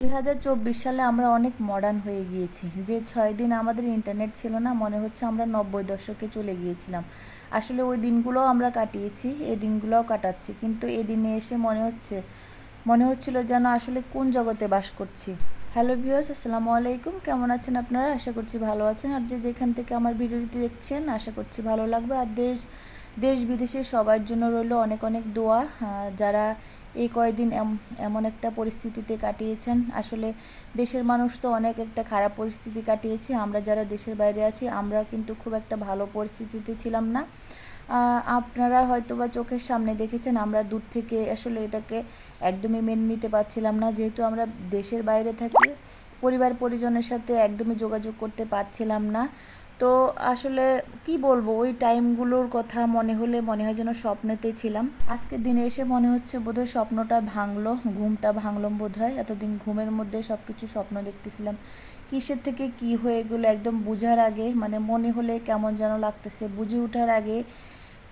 দুই হাজার চব্বিশ সালে আমরা অনেক মডার্ন হয়ে গিয়েছি। যে ছয় দিন আমাদের ইন্টারনেট ছিল না, মনে হচ্ছে আমরা নব্বই দশকে চলে গিয়েছিলাম। আসলে ওই দিনগুলোও আমরা কাটিয়েছি, এই দিনগুলোও কাটাচ্ছি। কিন্তু এই দিনে এসে মনে হচ্ছে, মনে হচ্ছিল যেন আসলে কোন জগতে বাস করছি। হ্যালো ভিউয়ার্স আসসালামু আলাইকুম। কেমন আছেন আপনারা? আশা করছি ভালো আছেন। আর যে যেখান থেকে আমার ভিডিওটি দেখছেন, আশা করছি ভালো লাগবে। আর দেশ দেশ বিদেশে সবার জন্য রইল অনেক অনেক দোয়া। যারা এই কয়দিন এম- এমন একটা পরিস্থিতিতে কাটিয়েছেন। আসলে দেশের মানুষ তো অনেক একটা খারাপ পরিস্থিতি কাটিয়েছে। আমরা যারা দেশের বাইরে আছি আমরা কিন্তু খুব একটা ভালো পরিস্থিতিতে ছিলাম না। আপনারা হয়তো বা চোখের সামনে দেখেছেন, আমরা দূর থেকে আসলে এটাকে একদমই মেনে নিতে পারছিলাম না। যেহেতু আমরা দেশের বাইরে থাকি পরিবার পরিজনের সাথে একদমই যোগাযোগ করতে পারছিলাম না। তো আসলে কি বলব, ওই টাইমগুলোর কথা মনে হলে মনে হয় যেন স্বপ্নেতে ছিলাম। আজকের দিনে এসে মনে হচ্ছে বোধহয় স্বপ্নটা ভাঙলো, ঘুমটা ভাঙলো বোধহয়। এতদিন ঘুমের মধ্যে সব কিছু স্বপ্ন দেখতেছিলাম। কিসের থেকে কি হয়ে গেলো একদম বুঝার আগে মানে মনে হলে কেমন যেন লাগতেছে। বুঝে ওঠার আগে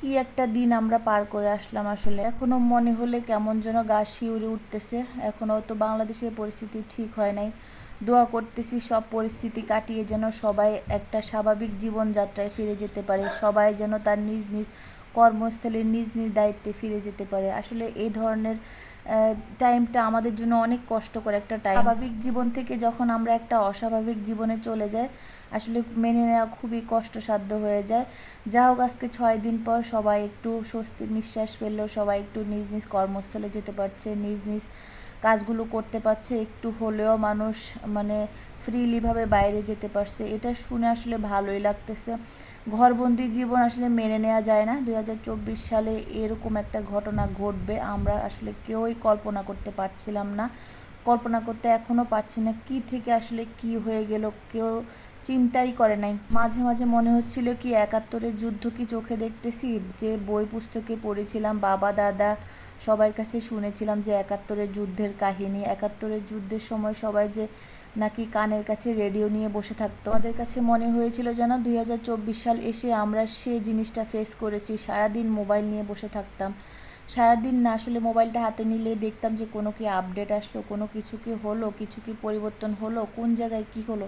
কি একটা দিন আমরা পার করে আসলাম আসলে। এখনও মনে হলে কেমন যেন গা শিউরে উঠতেছে। এখনও তো বাংলাদেশের পরিস্থিতি ঠিক হয় নাই। দোয়া করতেছি, সব পরিস্থিতি কাটিয়ে যেন সবাই একটা স্বাভাবিক জীবনযাত্রায় ফিরে যেতে পারে, সবাই যেন তার নিজ নিজ কর্মস্থলে নিজ নিজ দায়িত্বে ফিরে যেতে পারে। আসলে এই ধরনের টাইমটা আমাদের জন্য অনেক কষ্টকর একটা টাইম স্বাভাবিক জীবন থেকে যখন আমরা একটা অস্বাভাবিক জীবনে চলে যাই, আসলে মেনে নেওয়া খুবই কষ্টসাধ্য হয়ে যায়। যা হোক, আজকে ছয় দিন পর সবাই একটু স্বস্তির নিঃশ্বাস ফেলল সবাই একটু নিজ নিজ কর্মস্থলে যেতে পারছে, নিজ নিজ কাজগুলো করতে পারছে, একটু হলেও মানুষ মানে ফ্রিলিভাবে বাইরে যেতে পারছে, এটা শুনে আসলে ভালোই লাগতেছে। ঘরবন্দি জীবন আসলে মেনে নেওয়া যায় না। দু হাজার চব্বিশ সালে এরকম একটা ঘটনা ঘটবে, আমরা আসলে কেউই কল্পনা করতে পারছিলাম না। কল্পনা করতে এখনও পারছি না কি থেকে আসলে কি হয়ে গেল, কেউ চিন্তাই করে নাই। মাঝে মাঝে মনে হচ্ছিল কি, একাত্তরের যুদ্ধ কি চোখে দেখতেছি? যে বই পুস্তকে পড়েছিলাম, বাবা, দাদা সবার কাছে শুনেছিলাম যে একাত্তরের যুদ্ধের কাহিনী। একাত্তরের যুদ্ধের সময় সবাই যে নাকি কানের কাছে রেডিও নিয়ে বসে থাকতো। আমাদের কাছে মনে হয়েছিল যেন দুই হাজার চব্বিশ সাল এসে আমরা সে জিনিসটা ফেস করেছি, সারাদিন মোবাইল নিয়ে বসে থাকতাম। সারাদিন না আসলে মোবাইলটা হাতে নিলে দেখতাম যে কোনো কি আপডেট আসলো, কোনো কিছু কি হলো, কিছু কি পরিবর্তন হলো, কোন জায়গায় কি হলো।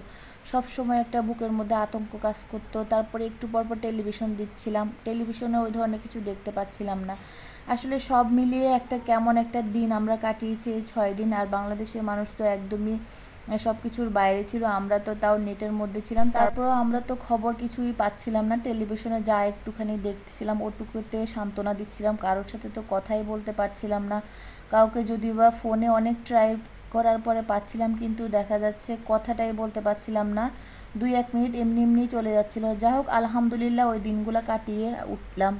সব সময় একটা বুকের মধ্যে আতঙ্ক কাজ করতো। তারপরে একটু পর পর টেলিভিশন দিচ্ছিলাম টেলিভিশনে ওই ধরনের কিছু দেখতে পাচ্ছিলাম না। আসলে সব মিলিয়ে একটা কেমন একটা দিন আমরা কাটিয়েছি এই ছয় দিন, আর বাংলাদেশের মানুষ তো একদমই সব কিছুর বাইরে ছিল, আমরা তো তাও নেটের মধ্যে ছিলাম। তারপরেও আমরা তো খবর কিছুই পাচ্ছিলাম না, টেলিভিশনে যা একটুখানি দেখছিলাম ওটুকুতে সান্ত্বনা দিচ্ছিলাম, কারোর সাথে তো কথাই বলতে পারছিলাম না। কাউকে যদি বা ফোনে অনেক ট্রাই করার পরে পাচ্ছিলাম, কিন্তু দেখা যাচ্ছে কথাটাই বলতে পারছিলাম না। দুই এক মিনিট এমনি এমনি চলে যাচ্ছিল। যা হোক, আলহামদুলিল্লাহ ওই দিনগুলো কাটিয়ে উঠলাম।